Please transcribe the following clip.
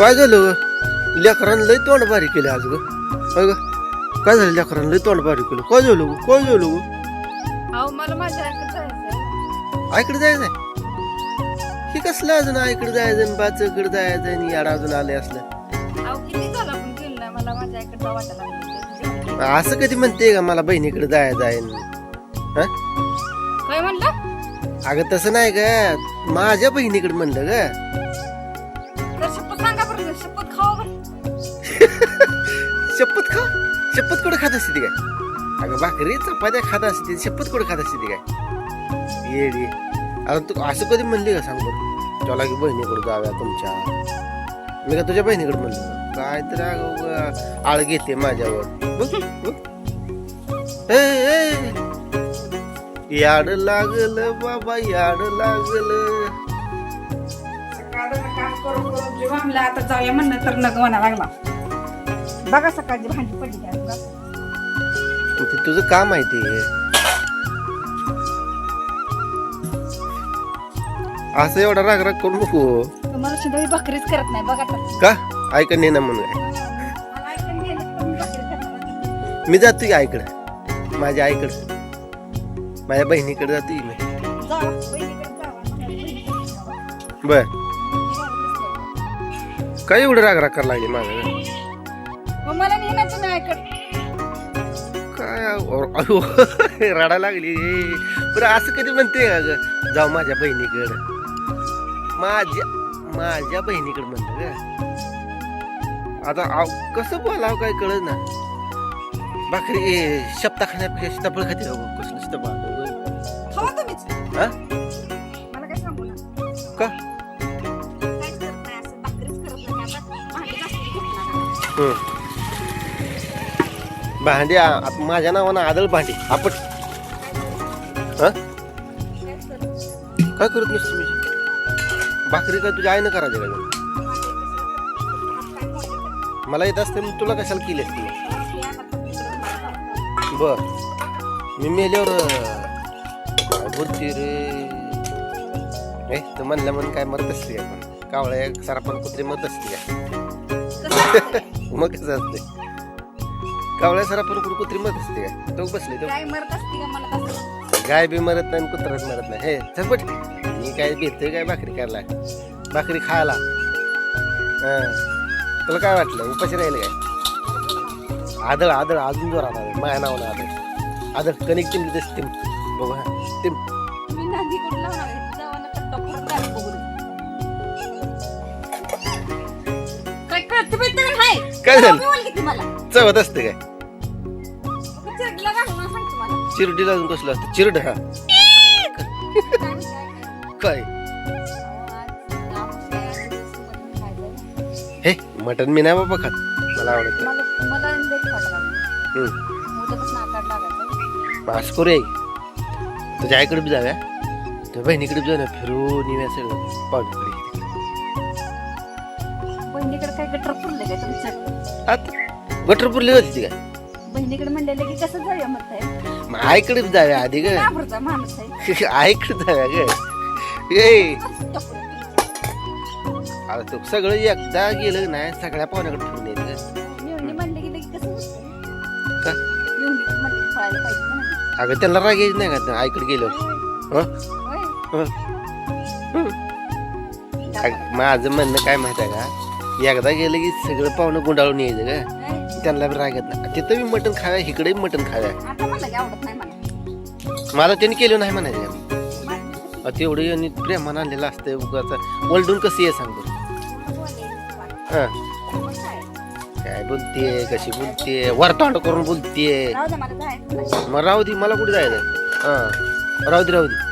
काय झालं लेकरानं लय तोंड बारीक केले आज ग. काय ग? काय झालं लेकरानं लय तोंड बारीक केलं? काय झालं ग? काय झालं ग? अहो मला माझ्या ऐकत जायचंय. आईकडे जायचंय? हे कसलं अजून आईकडे जायचं आणि बाचकडे जायचं आणि याडा अजून आले असलं? अहो किती झालं पण गेलं नाही? मला माझ्या ऐकत जा वाटायला लागलं. असं कधी म्हणते का मला बहिणीकडे जायचं आहे हा? काय म्हणलं? अगं तसं नाही का माझ्या बहिणीकडे म्हणलं ग. शपथ कुठे खात असते ती काय? अगं भाकरी चपात्या खात असते शपथ कुठे खात असते ती काय? येडी अरे तू असं कधी म्हणली का सांगतो चला की बहिणीकडे जाव्या तुमच्या. मी का तुझ्या बहिणीकडे म्हणलं? काय तर अगं आळ घेते माझ्यावर. बघ बघ. याड लागलं बाबा याड लागलं. आता जाऊया म्हणणं तर नग म्हणा लागला. बघा सकाळची भांडी पडली आहे बघा. ते तुझं काम आहे ते. असं एवढा राग राग करू नको. तुम्हाला शिंदळी भाकरीच करत नाही बघा तर का? ऐका नाही ना म्हणून. काय मला ऐकून गेलं तर मी भाकरी करणार. मी जातो की आईकडे. माझ्या आईकडे. माझ्या बहिणीकडे जातो की मी. जावा, बहिणीकडे जावा, माझ्या बहिणीकडे जावा. बर. काय एवढं राग राग करायला लागले माझं मला नाही ना तुम्ही ऐकत. काय अहो, अहो, रडायला लागली. बरं असं कधी म्हणते का ग? जाऊ माझ्या बहिणीकडे. माझ्या माझ्या बहिणीकडे म्हणलं ग. आता आव- कसं बोलावं काय कळत ना भाकरी ए, शब्दा खाण्यापेक्षा सीताफळ खाते का गं? कसलं सीताफळ खावा तुम्हीच. हा? मला काय सांगू ना का? काहीच करत नाही असं भाकरीच करत नाही. आता भांडी घासून घेतला हं. भांडी माझ्या नावानं आदळ भांडी. आपट काय करत नसते मी? भाकरी काय तुझ्या आईनं करायचं का? मला येत असते मग तुला कशाला केली असते? बर. मी मेल्यावर अं, बोलते रे. ए तू म्हणलं म्हणून काय मरत असते आपण? पण कावळ्या सरापण कुत्री मरत असते. का मग कसं असते. कावळ्या सरापण कुठे कुत्री मरत असते का तो बसले तो. काय मरत असते का मला तसं? गाय बी मरत नाही कुत्रा मरत नाही. हे झटपट. मी काय भेटतोय काय भाकरी करायला? भाकरी खायला. हं. तुला काय वाटलं? उपाशी राहिले काय? आदळ आदळ अजून जोरात आदळ. माझ्या नावानं आदळ. आदळ कणिक तिमली तशी तिम बघू हा. तिम मी नांदी कुठं लावणार आहे? जावा ना तर टोकरून द्या बघून. काय? काय झालं? ती मला. चवत असते काय? चिरडीला अजून कसलं असतं? चिरड हा. काय. हे मटन मी नाही बाबा खात. मला आवडत असं करू तुझ्या आईकडे बी जाऊया. तुझ्या बहिणीकडे जाऊ ना फिरून येऊया सगळं. पाहुण्याकडे गटर पुरली होती ती काय? बहिणीकडे म्हणलेलं की कसं जाऊया म्हणताय? मग आईकडे बी जाऊया आधी ग आईकडे जाऊया ग. ए. तू सगळं एकदा गेलं नाही सगळ्या पाहुण्याकडे मिळून म्हणले की? अगं त्यांना राग यायचं नाही का आईकडे गेलो. हं? माझं म्हणणं काय माहिती आहे का? एकदा गेलं की सगळं पाहुणं गुंडाळून यायचं का त्यांना बी राग येत नाही. तिथं बी मटण खाव्या इकडे बी मटण खाव्या. आता म्हणलं की आवडत नाही मला मला त्यांनी केलं नाही म्हणायचं आता एवढं यांनी प्रेमानं आणलेलं असतं उगाच. वलडून कसं ये सांग? बरं कसं बोलायचं? हां. काय? बोलते कशी बोलते वरतोंड करून बोलते. राहू दे मला जायचं. नाही. मग राहू दे मला कुठे जायचं हां. राहू दे राहू दे.